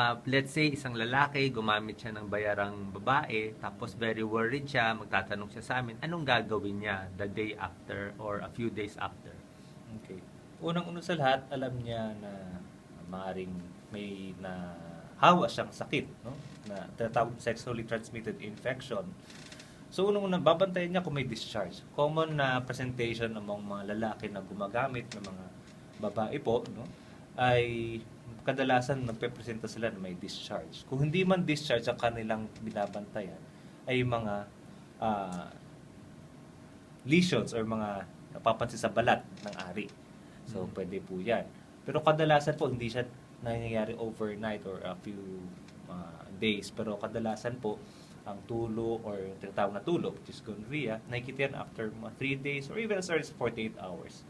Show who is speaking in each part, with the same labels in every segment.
Speaker 1: Uh, let's say isang lalaki, gumamit siya ng bayarang babae, tapos very worried siya, magtatanong siya sa amin, anong gagawin niya the day after or a few days after?
Speaker 2: Okay. Unang-una sa lahat, alam niya na maaring may na hawa siyang sakit, no? Na tinatawag sexually transmitted infection. So unang-una, babantayan niya kung may discharge. Common na presentation among mga lalaki na gumagamit ng mga babae po, no? ay kadalasan nagpe-presenta sila na may discharge. Kung hindi man discharge ang kanilang binabantayan, ay mga ah, lesions or mga napapansin sa balat ng ari. So,
Speaker 1: Mm.
Speaker 2: pwede po yan. Pero kadalasan po, hindi siya nangyayari overnight or a few uh, days. Pero kadalasan po, ang tulo or yung tinatawag na tulo, which is gonorrhea, nakikita yan after mga 3 days or even as early as 48 hours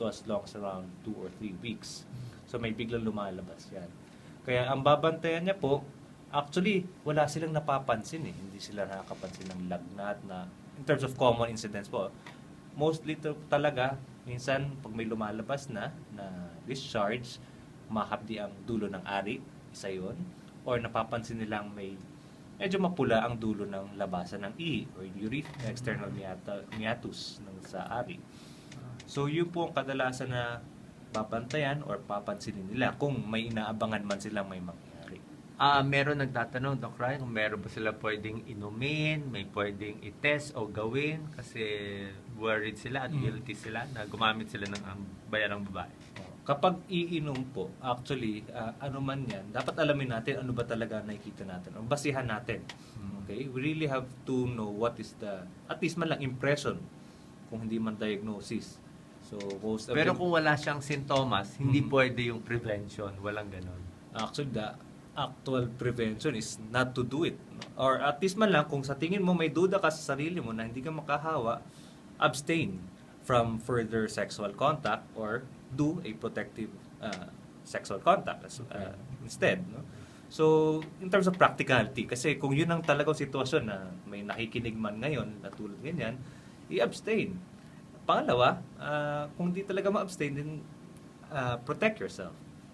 Speaker 2: to as long as around 2 or 3 weeks. So, may biglang lumalabas yan. Kaya ang babantayan niya po, actually, wala silang napapansin eh. Hindi sila nakakapansin ng lagnat na, in terms of common incidents po, mostly to, talaga, minsan pag may lumalabas na, na discharge, makapdi ang dulo ng ari, isa yun, or napapansin nilang may medyo mapula ang dulo ng labasan ng ihi or urethra, external meatus ng sa ari. So yun po ang kadalasan na babantayan or papansinin nila kung may inaabangan man silang may mangyari.
Speaker 1: Ah, meron nagtatanong, Doc Ryan, kung meron ba sila pwedeng inumin, may pwedeng i-test o gawin kasi worried sila at
Speaker 2: Mm.
Speaker 1: guilty sila na gumamit sila ng ang bayarang babae.
Speaker 2: Kapag iinom po, actually, ah, ano man yan, dapat alamin natin ano ba talaga nakikita natin. O basihan natin.
Speaker 1: Mm.
Speaker 2: Okay? We really have to know what is the, at least man lang impression, kung hindi man diagnosis. So, most of
Speaker 1: Pero
Speaker 2: them-
Speaker 1: kung wala siyang sintomas, hindi
Speaker 2: Mm.
Speaker 1: pwede yung prevention. Walang ganon.
Speaker 2: Actually, the actual prevention is not to do it. no? Or at least man lang, kung sa tingin mo may duda ka sa sarili mo na hindi ka makahawa, abstain from further sexual contact or do a protective uh, sexual contact as, uh, instead. No? So, in terms of practicality, kasi kung yun ang talagang sitwasyon na may nakikinig man ngayon na tulad ganyan, i-abstain. Pangalawa, ah, kung di talaga ma-abstain, then ah, protect yourself.